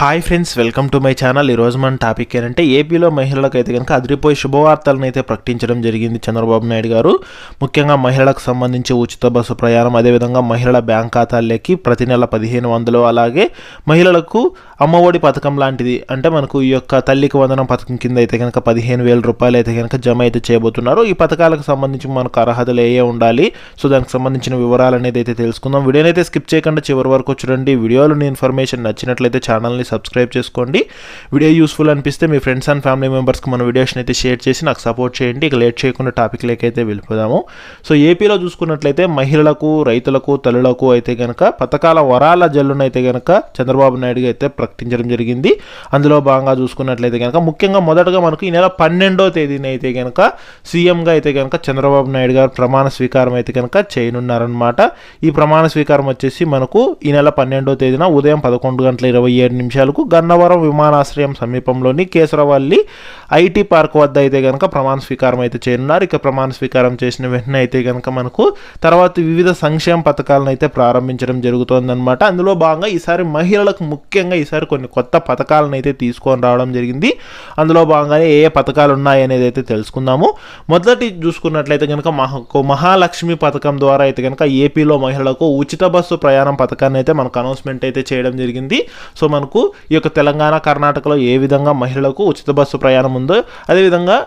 Hi friends welcome to my channel. ఈరోజు మన topic ఏంటంటే ఏపీలో మహిళలకు అయితే కనుక అదిరిపోయి శుభవార్తలను అయితే ప్రకటించడం జరిగింది చంద్రబాబు నాయుడు గారు. ముఖ్యంగా మహిళలకు సంబంధించి ఉచిత బస్సు ప్రయాణం అదేవిధంగా మహిళల బ్యాంక్ ఖాతాల్లోకి ప్రతి నెల పదిహేను వందలు అలాగే మహిళలకు అమ్మఒడి పథకం లాంటిది. అంటే మనకు ఈ యొక్క తల్లికి వందనం పథకం కింద అయితే కనుక పదిహేను వేల రూపాయలు అయితే కనుక జమ అయితే చేయబోతున్నారు. ఈ పథకాలకు సంబంధించి మనకు అర్హతలు ఏ ఉండాలి? సో దానికి సంబంధించిన వివరాలు అనేది అయితే తెలుసుకుందాం. వీడియోనైతే అయితే స్కిప్ చేయకుండా చివరి వరకు చూడండి. వీడియోలోని ఇన్ఫర్మేషన్ నచ్చినట్లయితే ఛానల్ని సబ్స్క్రైబ్ చేసుకోండి. వీడియో యూస్ఫుల్ అనిపిస్తే మీ ఫ్రెండ్స్ అండ్ ఫ్యామిలీ మెంబర్స్కి మన వీడియోస్ని అయితే షేర్ చేసి నాకు సపోర్ట్ చేయండి. ఇక లేట్ చేయకుండా టాపిక్ అయితే వెళ్ళిపోదాము. సో ఏపీలో చూసుకున్నట్లయితే మహిళలకు రైతులకు తల్లులకు అయితే కనుక పథకాల వరాల జల్లును అయితే కనుక చంద్రబాబు నాయుడు అయితే ప్రకటించడం జరిగింది. అందులో భాగంగా చూసుకున్నట్లయితే కనుక ముఖ్యంగా మొదటగా మనకు ఈ నెల పన్నెండో తేదీన అయితే కనుక సీఎంగా అయితే కనుక చంద్రబాబు నాయుడు గారు ప్రమాణ స్వీకారం అయితే కనుక చేయనున్నారనమాట ఈ ప్రమాణ స్వీకారం వచ్చేసి మనకు ఈ నెల పన్నెండో తేదీన ఉదయం పదకొండు గంటల ఇరవై ఏడు నిమిషాలకు గన్నవరం విమానాశ్రయం సమీపంలోని కేసరవల్లి ఐటీ పార్క్ వద్ద అయితే కనుక ప్రమాణ స్వీకారం అయితే చేయనున్నారు. ఇక ప్రమాణ స్వీకారం చేసిన వెంటనే అయితే కనుక మనకు తర్వాత వివిధ సంక్షేమ పథకాలను అయితే ప్రారంభించడం జరుగుతోందన్నమాట. అందులో భాగంగా ఈసారి మహిళలకు ముఖ్యంగా ఈసారి కొన్ని కొత్త పథకాలను అయితే తీసుకొని రావడం జరిగింది. అందులో భాగంగానే ఏ ఏ పథకాలు ఉన్నాయి అనేది అయితే తెలుసుకుందాము. మొదటి చూసుకున్నట్లయితే కనుక మహా మహాలక్ష్మి పథకం ద్వారా అయితే కనుక ఏపీలో మహిళలకు ఉచిత బస్సు ప్రయాణం పథకాన్ని అయితే మనకు అనౌన్స్మెంట్ అయితే చేయడం జరిగింది. సో మనకు ఈ యొక్క తెలంగాణ కర్ణాటకలో ఏ విధంగా మహిళలకు ఉచిత బస్సు ప్రయాణం ఉందో అదేవిధంగా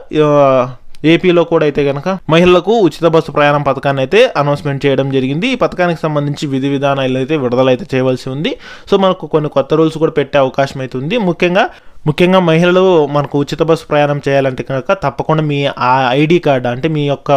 ఏపీలో కూడా అయితే కనుక మహిళలకు ఉచిత బస్సు ప్రయాణం పథకాన్ని అయితే అనౌన్స్మెంట్ చేయడం జరిగింది. ఈ పథకానికి సంబంధించి విధి విధానాలు అయితే విడుదల అయితే చేయవలసి ఉంది. సో మనకు కొన్ని కొత్త రూల్స్ కూడా పెట్టే అవకాశం అయితే ఉంది. ముఖ్యంగా ముఖ్యంగా మహిళలు మనకు ఉచిత బస్సు ప్రయాణం చేయాలంటే కనుక తప్పకుండా మీ ఆ ఐడి కార్డ్ అంటే మీ యొక్క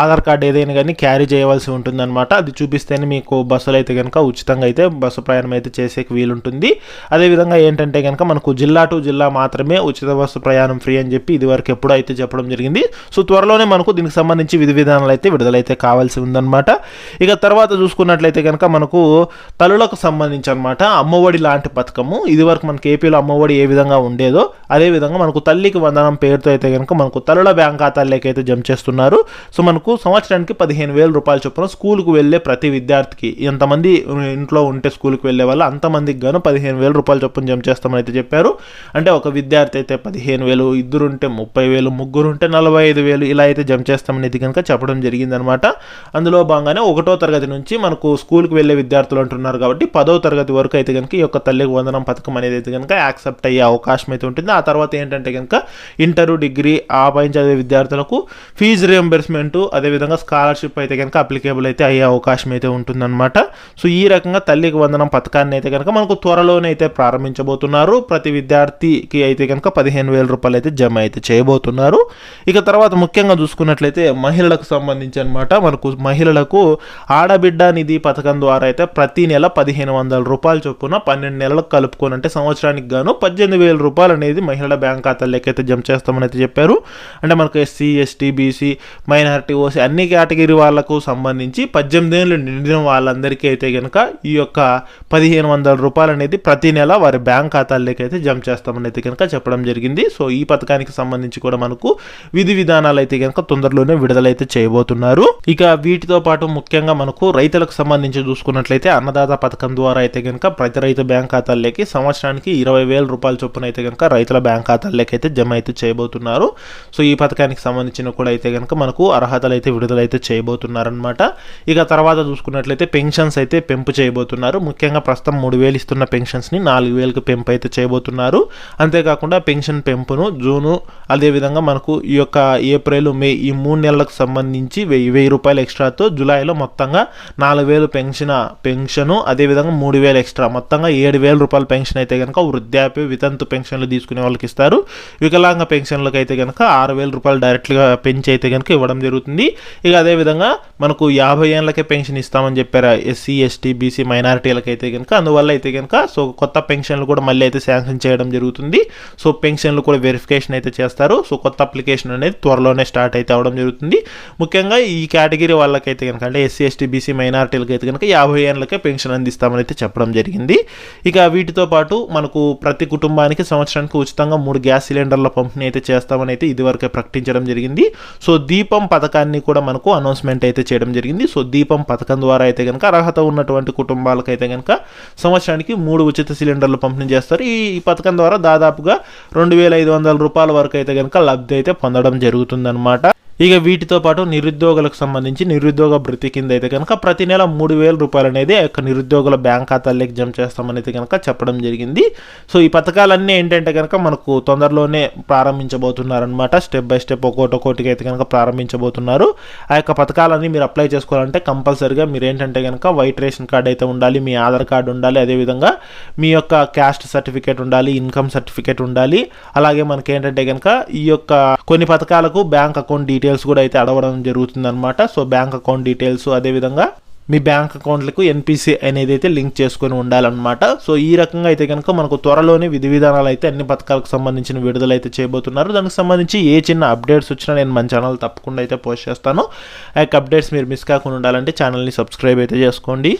ఆధార్ కార్డు ఏదైనా కానీ క్యారీ చేయవలసి ఉంటుందన్నమాట. అది చూపిస్తేనే మీకు బస్సులు అయితే కనుక ఉచితంగా అయితే బస్సు ప్రయాణం అయితే చేసేకి వీలుంటుంది. అదేవిధంగా ఏంటంటే కనుక మనకు జిల్లా టు జిల్లా మాత్రమే ఉచిత బస్సు ప్రయాణం ఫ్రీ అని చెప్పి ఇదివరకు ఎప్పుడో అయితే చెప్పడం జరిగింది. సో త్వరలోనే మనకు దీనికి సంబంధించి విధి విధానాలు అయితే విడుదలైతే కావాల్సి ఉందన్నమాట. ఇక తర్వాత చూసుకున్నట్లయితే కనుక మనకు తల్లులకు సంబంధించి అనమాట అమ్మఒడి లాంటి పథకము. ఇదివరకు మనకి ఏపీలో అమ్మఒడి ఏ విధంగా ఉండేదో అదేవిధంగా మనకు తల్లికి వందనం పేరుతో అయితే కనుక మనకు తల్లుల బ్యాంక్ ఖాతాల్లోకి అయితే జమ చేస్తున్నారు. సో మనకు సంవత్సరానికి పదిహేను వేల రూపాయల చొప్పున స్కూల్కు వెళ్ళే ప్రతి విద్యార్థికి ఎంతమంది ఇంట్లో ఉంటే స్కూల్కి వెళ్ళే వాళ్ళు అంతమందికి గాను పదిహేను వేల రూపాయల చొప్పున జమ చేస్తామని అయితే చెప్పారు. అంటే ఒక విద్యార్థి అయితే పదిహేను వేలు ఇద్దరు ఉంటే ముప్పై వేలు ముగ్గురు ఉంటే నలభై ఐదు వేలు ఇలా అయితే జమ చేస్తామనేది కనుక చెప్పడం జరిగిందనమాట. అందులో భాగంగానే ఒకటో తరగతి నుంచి మనకు స్కూల్కి వెళ్ళే విద్యార్థులు అంటున్నారు కాబట్టి పదో తరగతి వరకు అయితే కనుక ఈ యొక్క తల్లికి వందనం పథకం అనేది అయితే కనుక యాక్సెప్ట్ అయ్యే అవకాశం అవకాశం అయితే ఉంటుంది. ఆ తర్వాత ఏంటంటే కనుక ఇంటరు డిగ్రీ ఆ పైన చదివే విద్యార్థులకు ఫీజు రియంబర్స్మెంట్ అదేవిధంగా స్కాలర్షిప్ అయితే కనుక అప్లికేబుల్ అయితే అయ్యే అవకాశం అయితే ఉంటుందన్నమాట. సో ఈ రకంగా తల్లికి వందనం పథకాన్ని అయితే కనుక మనకు త్వరలోనే అయితే ప్రారంభించబోతున్నారు. ప్రతి విద్యార్థికి అయితే కనుక పదిహేను వేల రూపాయలు అయితే జమ అయితే చేయబోతున్నారు. ఇక తర్వాత ముఖ్యంగా చూసుకున్నట్లయితే మహిళలకు సంబంధించి అనమాట మనకు మహిళలకు ఆడబిడ్డ నిధి పథకం ద్వారా అయితే ప్రతి నెల పదిహేను వందల రూపాయల చొప్పున పన్నెండు నెలలకు కలుపుకొని అంటే సంవత్సరానికి గాను పద్దెనిమిది వేల రూపాయలు అనేది మహిళల బ్యాంక్ ఖాతాల్లోకి అయితే జమ చేస్తామని అయితే చెప్పారు. అంటే మనకు SC ST BC minority OC అన్ని కేటగిరీ వాళ్ళకు సంబంధించి పద్దెనిమిది ఏళ్ళు నిండిన వాళ్ళందరికీ అయితే కనుక ఈ యొక్క పదిహేను వందల రూపాయలు అనేది ప్రతి నెల వారి బ్యాంక్ ఖాతాల్లోకి అయితే జమ చేస్తామని అయితే కనుక చెప్పడం జరిగింది. సో ఈ పథకానికి సంబంధించి కూడా మనకు విధి విధానాలు అయితే కనుక తొందరలోనే విడుదలైతే చేయబోతున్నారు. ఇక వీటితో పాటు ముఖ్యంగా మనకు రైతులకు సంబంధించి చూసుకున్నట్లయితే అన్నదాత పథకం ద్వారా అయితే కనుక ప్రతి రైతు బ్యాంక్ ఖాతాల్లోకి సంవత్సరానికి ఇరవై వేల రూపాయల చొప్పున అయితే కనుక రైతుల బ్యాంక్ ఖాతాల్లోకి అయితే జమ అయితే చేయబోతున్నారు. సో ఈ పథకానికి సంబంధించిన కూడా అయితే కనుక మనకు అర్హతలు అయితే విడుదలైతే చేయబోతున్నారనమాట ఇక తర్వాత చూసుకున్నట్లయితే పెన్షన్స్ అయితే పెంపు చేయబోతున్నారు. ముఖ్యంగా ప్రస్తుతం మూడు వేలు ఇస్తున్న పెన్షన్స్ని నాలుగు వేలకు పెంపు అయితే చేయబోతున్నారు. అంతేకాకుండా పెన్షన్ పెంపును జూను అదేవిధంగా మనకు ఈ యొక్క ఏప్రిల్ మే ఈ మూడు నెలలకు సంబంధించి వెయ్యి వెయ్యి రూపాయలు ఎక్స్ట్రాతో జూలైలో మొత్తంగా నాలుగు వేలు పెన్షన్ పెన్షను అదేవిధంగా మూడు వేలు ఎక్స్ట్రా మొత్తంగా ఏడు వేల రూపాయల పెన్షన్ అయితే కనుక వృద్ధాప్య వితంతు పెన్షన్లు తీసుకునే వాళ్ళకి ఇస్తారు. వికలాంగ పెన్షన్లకు అయితే కనుక ఆరు వేల రూపాయలు డైరెక్ట్గా పెంచి అయితే కనుక ఇవ్వడం జరుగుతుంది. ఇక అదేవిధంగా మనకు యాభై ఏళ్ళకే పెన్షన్ ఇస్తామని చెప్పారు ఎస్సీ ఎస్టీ బీసీ మైనారిటీలకు అయితే కనుక అందువల్ల అయితే కనుక సో కొత్త పెన్షన్లు కూడా మళ్ళీ అయితే శాంక్షన్ చేయడం జరుగుతుంది. సో పెన్షన్లు కూడా వెరిఫికేషన్ అయితే చేస్తారు. సో కొత్త అప్లికేషన్ అనేది త్వరలోనే స్టార్ట్ అయితే అవడం జరుగుతుంది. ముఖ్యంగా ఈ కేటగిరీ వాళ్ళకైతే కనుక అంటే ఎస్సీ ఎస్టీ బీసీ మైనారిటీలకు అయితే కనుక యాభై ఏళ్ళకే పెన్షన్ అందిస్తామని అయితే చెప్పడం జరిగింది. ఇక వీటితో పాటు మనకు ప్రతి కుటుంబానికి కుటుంబానికి సంవత్సరానికి ఉచితంగా మూడు గ్యాస్ సిలిండర్ల పంపిణీ అయితే చేస్తామని అయితే ఇదివరకే ప్రకటించడం జరిగింది. సో దీపం పథకాన్ని కూడా మనకు అనౌన్స్మెంట్ అయితే చేయడం జరిగింది. సో దీపం పథకం ద్వారా అయితే కనుక అర్హత ఉన్నటువంటి కుటుంబాలకు అయితే కనుక సంవత్సరానికి మూడు ఉచిత సిలిండర్లు పంపిణీ చేస్తారు. ఈ ఈ పథకం ద్వారా దాదాపుగా రెండు వేల ఐదు వందల రూపాయల వరకు అయితే కనుక లబ్ధి అయితే పొందడం జరుగుతుందన్నమాట. ఇక వీటితో పాటు నిరుద్యోగులకు సంబంధించి నిరుద్యోగ భృతి కింద అయితే కనుక ప్రతి నెల మూడు వేల రూపాయలు అనేది ఆ యొక్క నిరుద్యోగుల బ్యాంక్ ఖాతాల్లోకి జమ చేస్తామని అయితే కనుక చెప్పడం జరిగింది. సో ఈ పథకాలన్నీ ఏంటంటే కనుక మనకు తొందరలోనే ప్రారంభించబోతున్నారనమాట స్టెప్ బై స్టెప్ ఒక్కోటి ఒక్కోటికి అయితే కనుక ప్రారంభించబోతున్నారు. ఆ యొక్క పథకాలన్నీ మీరు అప్లై చేసుకోవాలంటే కంపల్సరిగా మీరు ఏంటంటే కనుక వైట్ రేషన్ కార్డ్ అయితే ఉండాలి మీ ఆధార్ కార్డు ఉండాలి అదేవిధంగా మీ యొక్క క్యాస్ట్ సర్టిఫికేట్ ఉండాలి ఇన్కమ్ సర్టిఫికేట్ ఉండాలి. అలాగే మనకి ఏంటంటే కనుక ఈ యొక్క కొన్ని పథకాలకు బ్యాంక్ అకౌంట్ డీటెయిల్స్ కూడా అయితే అడగడం జరుగుతుందనమాట సో బ్యాంక్ అకౌంట్ డీటెయిల్స్ అదేవిధంగా మీ బ్యాంక్ అకౌంట్లకు ఎన్పిసి అనేది అయితే లింక్ చేసుకొని ఉండాలన్నమాట. సో ఈ రకంగా అయితే కనుక మనకు త్వరలోనే విధి విధానాలు అయితే అన్ని పథకాలకు సంబంధించిన విడుదల అయితే చేయబోతున్నారు. దానికి సంబంధించి ఏ చిన్న అప్డేట్స్ వచ్చినా నేను మన ఛానల్ తప్పకుండా అయితే పోస్ట్ చేస్తాను. ఆ యొక్క అప్డేట్స్ మీరు మిస్ కాకుండా ఉండాలంటే ఛానల్ని సబ్స్క్రైబ్ అయితే చేసుకోండి.